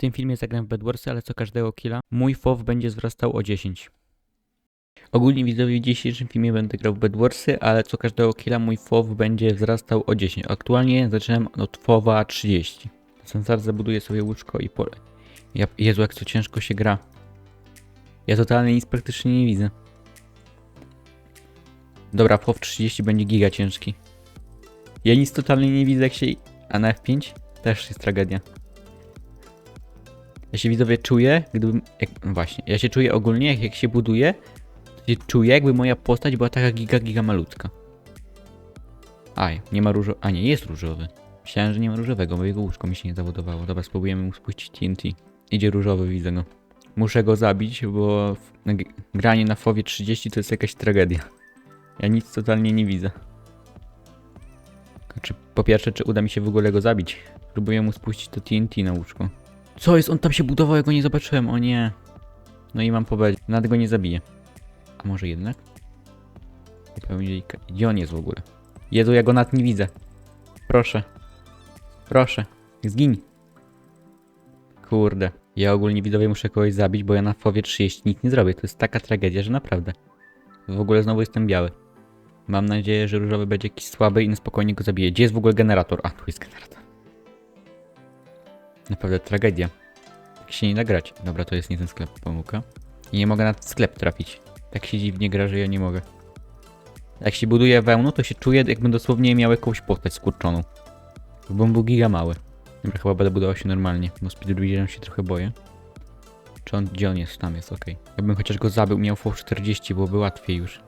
tym filmie zagram w Bedwarsy, ale co każdego killa mój FOW będzie wzrastał o 10. Ogólnie widzowie w dzisiejszym filmie będę grał w Bedwarsy, ale co każdego killa mój FOW będzie wzrastał o 10. Aktualnie zaczynam od FOWa 30. Sensar zabuduje sobie łóżko i pole. Ja, Jezu, jak to ciężko się gra. Ja totalnie nic praktycznie nie widzę. Dobra, FOW 30 będzie giga ciężki. Ja nic totalnie nie widzę jak się... A na F5? Też jest tragedia. Ja się widzowie czuję, gdybym... Jak, no właśnie, ja się czuję ogólnie, jak, jak się buduje, się czuję, jakby moja postać była taka giga, giga malutka. Aj, nie ma różo... A nie, jest różowy. Myślałem, że nie ma różowego, bo jego łóżko mi się nie zabudowało. Dobra, spróbujemy mu spuścić TNT. Idzie różowy, widzę go. Muszę go zabić, bo granie na FOWie 30 to jest jakaś tragedia. Ja nic totalnie nie widzę. Czy po pierwsze, czy uda mi się w ogóle go zabić? Próbuję mu spuścić to TNT na łóżko. Co jest? On tam się budował, ja go nie zobaczyłem, o nie. No i mam powiedzieć, nawet go nie zabiję. A może jednak? Zupełnie Gdzie on jest w ogóle? Jezu, ja go nawet nie widzę. Proszę. Proszę. Zgiń. Kurde. Ja ogólnie widzowie muszę kogoś zabić, bo ja na FOWie 30 nic nie zrobię. To jest taka tragedia, że naprawdę. W ogóle znowu jestem biały. Mam nadzieję, że różowy będzie jakiś słaby i na spokojnie go zabije. Gdzie jest w ogóle generator? A, tu jest generator. Naprawdę tragedia. Tak się nie da grać. Dobra, to jest nie ten sklep, pomyłka. I nie mogę na sklep trafić. Tak się dziwnie gra, że ja nie mogę. Jak się buduje wełno, to się czuję, jakbym dosłownie miał jakąś postać skurczoną. Bo był giga mały. Dobra, chyba będę budował się normalnie, bo speedrunnerem się trochę boję. Czy on, gdzie on jest? Tam jest, okej. Jakbym chociaż go zabił, miał FOW 40, byłoby łatwiej już.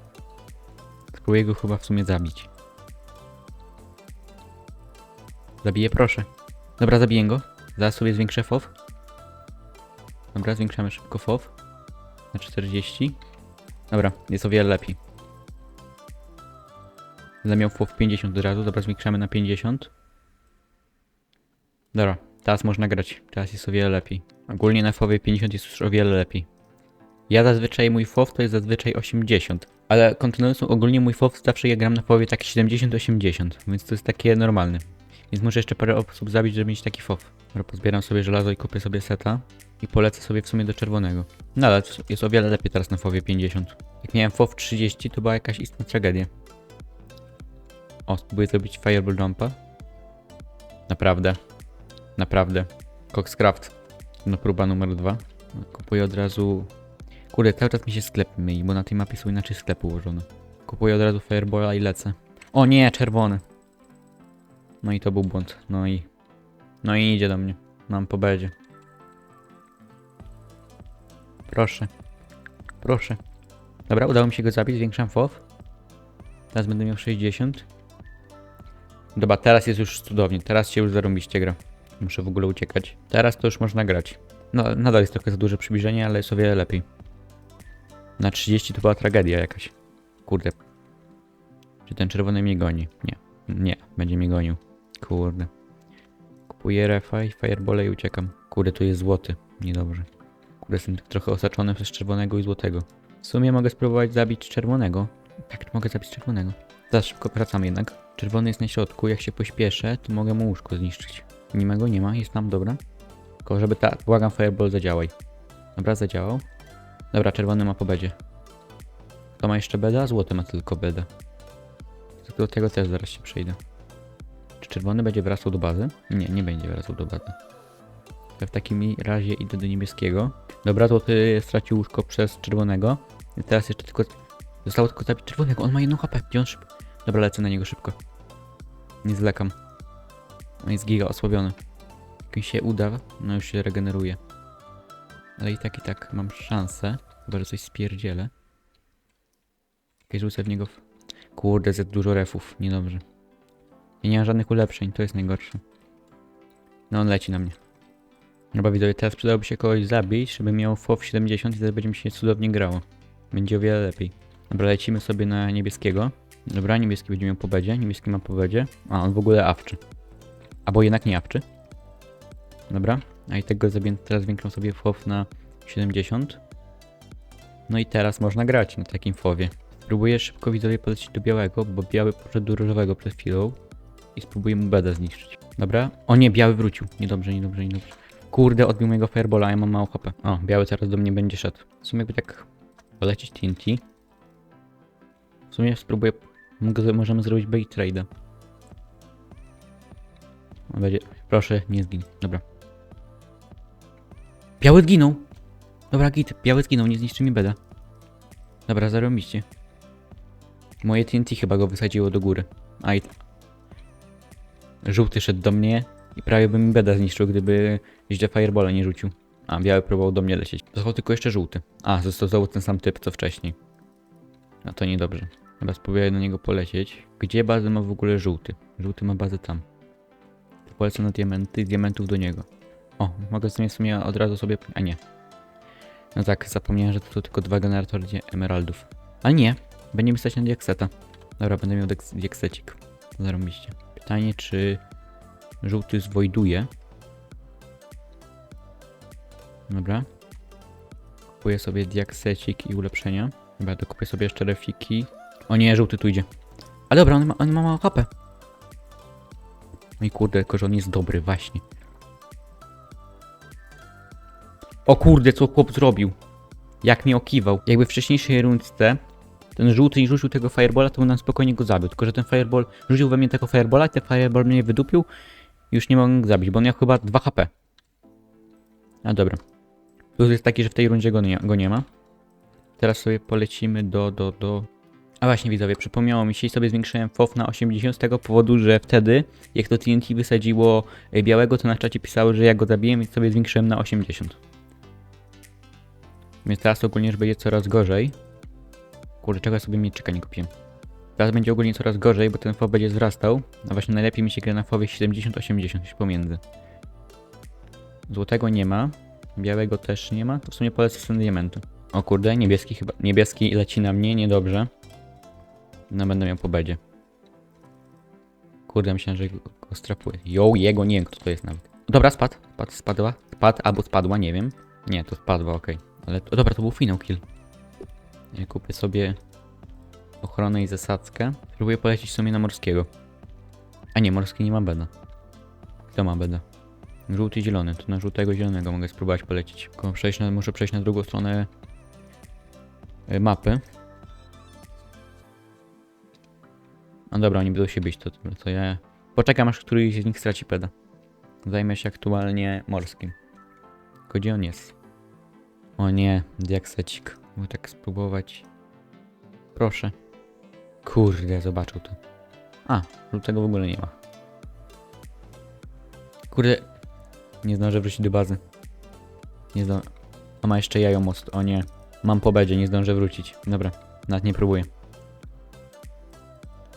Spróbuję go chyba w sumie zabić. Zabiję, proszę. Dobra, zabiję go. Zaraz sobie zwiększę FOW. Dobra, zwiększamy szybko FOW. Na 40. Dobra, jest o wiele lepiej. Zamiał FOW 50 od razu, dobra, zwiększamy na 50. Dobra, teraz można grać. Teraz jest o wiele lepiej. Ogólnie na FOWie 50 jest już o wiele lepiej. Ja zazwyczaj mój FOW to jest zazwyczaj 80. Ale kontynuując ogólnie mój FOW zawsze ja gram na FOWie tak 70-80, więc to jest takie normalne. Więc muszę jeszcze parę osób zabić, żeby mieć taki FOW. Dobra, pozbieram sobie żelazo i kupię sobie seta. I polecę sobie w sumie do czerwonego. No ale jest o wiele lepiej teraz na FOWie 50. Jak miałem FOW 30 to była jakaś istna tragedia. O, spróbuję zrobić Fireball Jumpa. Naprawdę. Naprawdę. Coxcraft. No próba numer dwa. Kupuję od razu... Kurde, cały czas mi się sklep myli, bo na tej mapie są inaczej sklepy ułożone. Kupuję od razu Fireballa i lecę. O nie, czerwony. No i to był błąd. No i... No i idzie do mnie. Mam po bedzie. Proszę. Proszę. Dobra, udało mi się go zabić, zwiększam FOW. Teraz będę miał 60. Dobra, teraz jest już cudownie. Teraz się już zarąbiście gra. Muszę w ogóle uciekać. Teraz to już można grać. No, nadal jest trochę za duże przybliżenie, ale jest o wiele lepiej. Na 30 to była tragedia jakaś. Kurde. Czy ten czerwony mnie goni? Nie. Nie, będzie mnie gonił. Kurde. Kupuję refa i firebole i uciekam. Kurde, tu jest złoty. Niedobrze. Kurde, jestem tak trochę osaczony przez czerwonego i złotego. W sumie mogę spróbować zabić czerwonego. Tak, mogę zabić czerwonego. Za szybko wracam jednak. Czerwony jest na środku, jak się pośpieszę, to mogę mu łóżko zniszczyć. Nie ma go, nie ma, jest tam, dobra. Tylko żeby ta, błagam, fireball zadziałaj. Dobra, zadziałał. Dobra, czerwony ma po bedzie. To ma jeszcze beda, złoty ma tylko beda. Do tego też zaraz się przejdę. Czerwony będzie wracał do bazy? Nie, nie będzie wracał do bazy. To w takim razie idę do niebieskiego. Dobra, złoty stracił łóżko przez czerwonego. I teraz jeszcze tylko... Zostało tylko zabić czerwonego, on ma jedną HP, gdzie on szybko... Dobra, lecę na niego szybko. Nie zlekam. On jest giga osłabiony. Jak mi się uda, no już się regeneruje. Ale i tak, i tak mam szansę. Chyba, że coś spierdzielę. Jakieś rzucę w niego w... Kurde, za dużo refów, niedobrze. Ja nie mam żadnych ulepszeń, to jest najgorsze. No on leci na mnie. Dobra widzowie, teraz przydałoby się kogoś zabić, żeby miał FOW 70 i wtedy będzie mi się cudownie grało. Będzie o wiele lepiej. Dobra, lecimy sobie na niebieskiego. Dobra, niebieski będzie miał po bedzie, niebieski ma po bedzie. A, on w ogóle awczy. Albo jednak nie awczy. Dobra, a i tego zabiję, teraz zwiększam sobie FOW na 70. No i teraz można grać na takim FOWie. Spróbuję szybko widzowie polecieć do białego, bo biały poszedł do różowego przed chwilą. I spróbuję mu bedę zniszczyć. Dobra? O nie, biały wrócił. Niedobrze, niedobrze, niedobrze. Kurde, odbił mojego firebola, a ja mam mało HP. O, biały teraz do mnie będzie szedł. W sumie jakby tak polecić TNT. W sumie spróbuję... Możemy zrobić bait trade'a. On Będzie... Proszę, nie zgin. Dobra. Biały zginął! Dobra, git. Biały zginął, nie zniszczy mi beda. Dobra, zarobiście. Moje TNT chyba go wysadziło do góry. Aj. Żółty szedł do mnie i prawie by mi beda zniszczył, gdyby źle firebola nie rzucił. A, biały próbował do mnie lecieć. Został tylko jeszcze żółty. A, został znowu ten sam typ, co wcześniej. A to niedobrze. Chyba spróbuję do niego polecieć. Gdzie bazę ma w ogóle żółty? Żółty ma bazę tam. To polecę na diamenty, z diamentów do niego. O, mogę sumie, w sumie od razu sobie... A nie. No tak, zapomniałem, że to, to tylko dwa generatory emeraldów. Ale nie, będzie mi stać na diakseta. Dobra, będę miał diaks- diaksecik. Zarobiście. Pytanie, czy żółty zwojduje. Dobra. Kupuję sobie diaksecik i ulepszenia. Chyba dokupię sobie jeszcze refiki. O nie, żółty tu idzie. A dobra, on ma, on ma mało HP. No i kurde, tylko że on jest dobry, właśnie. O kurde, co chłop zrobił? Jak mnie okiwał. Jakby w wcześniejszej rundce ten żółty i rzucił tego firebola, to bym nam spokojnie go zabił. Tylko, że ten fireball rzucił we mnie tego firebola i ten fireball mnie wydupił. Już nie mogę go zabić, bo on miał chyba 2 HP. A dobra. Plus jest taki, że w tej rundzie go nie, go nie ma. Teraz sobie polecimy do, do, do... A właśnie widzowie, przypomniało mi się i sobie zwiększyłem FOF na 80 z tego powodu, że wtedy, jak to TNT wysadziło e, białego, to na czacie pisały, że ja go zabiję, więc sobie zwiększyłem na 80. Więc teraz ogólnie już będzie coraz gorzej. Kurde, czego ja sobie mieczyka nie kupiłem. Teraz będzie ogólnie coraz gorzej, bo ten FOB będzie wzrastał. A właśnie najlepiej mi się gra na FOBie 70-80, gdzieś pomiędzy. Złotego nie ma. Białego też nie ma. To w sumie polecę z diamentu. O kurde, niebieski chyba. Niebieski leci na mnie, niedobrze. No będę miał po bedzie. Kurde, myślałem, że go strapuję. Jo, jego, nie wiem kto to jest nawet. Dobra, spadł. Spadł, spadła. Spadł albo spadła, nie wiem. Nie, to spadła, okej. Ale to, dobra, to był finał kill. Kupię sobie ochronę i zasadzkę. Spróbuję polecieć w sumie na morskiego. A nie, morski nie ma beda. Kto ma beda? Żółty i zielony. To na żółtego zielonego mogę spróbować polecieć. Tylko przejść na, muszę przejść na drugą stronę e, mapy. No dobra, oni będą się bić, to, to ja... Poczekam aż któryś z nich straci peda. Zajmę się aktualnie morskim. Tylko gdzie on jest? O nie, diaksecik. Mogę tak spróbować. Proszę. Kurde, zobaczył to. A, żółtego w ogóle nie ma. Kurde, nie zdążę wrócić do bazy. Nie zdążę. A ma jeszcze jajo most. O nie. Mam po bedzie, nie zdążę wrócić. Dobra, nawet nie próbuję.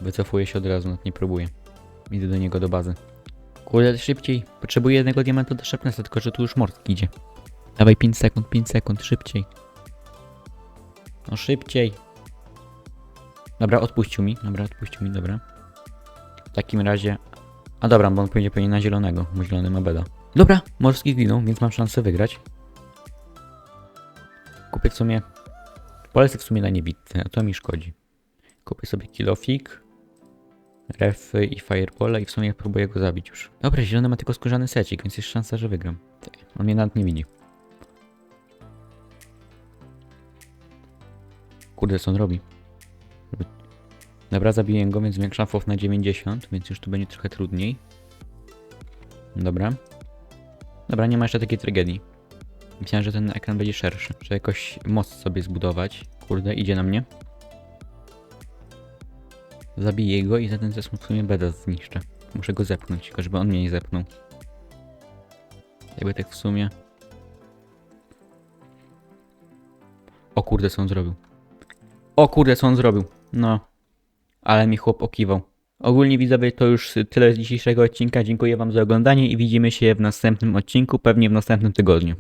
Wycofuję się od razu, nawet nie próbuję. Idę do niego do bazy. Kurde, szybciej. Potrzebuję jednego diamentu do Sharpnessa, tylko że tu już morski idzie. Dawaj 5 sekund, 5 sekund, szybciej. No szybciej. Dobra, odpuścił mi. Dobra, odpuścił mi, dobra. W takim razie... A dobra, bo on pójdzie pewnie na zielonego, bo zielony ma beda. Dobra, morski zginął, więc mam szansę wygrać. Kupię w sumie... Polecę w sumie na niewidce, a to mi szkodzi. Kupię sobie kilofik, refy i fireballa i w sumie próbuję go zabić już. Dobra, zielony ma tylko skórzany secik, więc jest szansa, że wygram. On mnie nawet nie widzi. Kurde, co on robi? Dobra, zabiję go, więc zwiększam FOF na 90, więc już tu będzie trochę trudniej. Dobra. Dobra, nie ma jeszcze takiej tragedii. Myślałem, że ten ekran będzie szerszy, że jakoś most sobie zbudować. Kurde, idzie na mnie. Zabiję go i za ten zespół w sumie beda zniszczę. Muszę go zepchnąć, tylko żeby on mnie nie zepnął. Jakby tak w sumie... O kurde, co on zrobił. O kurde, co on zrobił. No. Ale mi chłop okiwał. Ogólnie widzowie to już tyle z dzisiejszego odcinka. Dziękuję wam za oglądanie i widzimy się w następnym odcinku, pewnie w następnym tygodniu.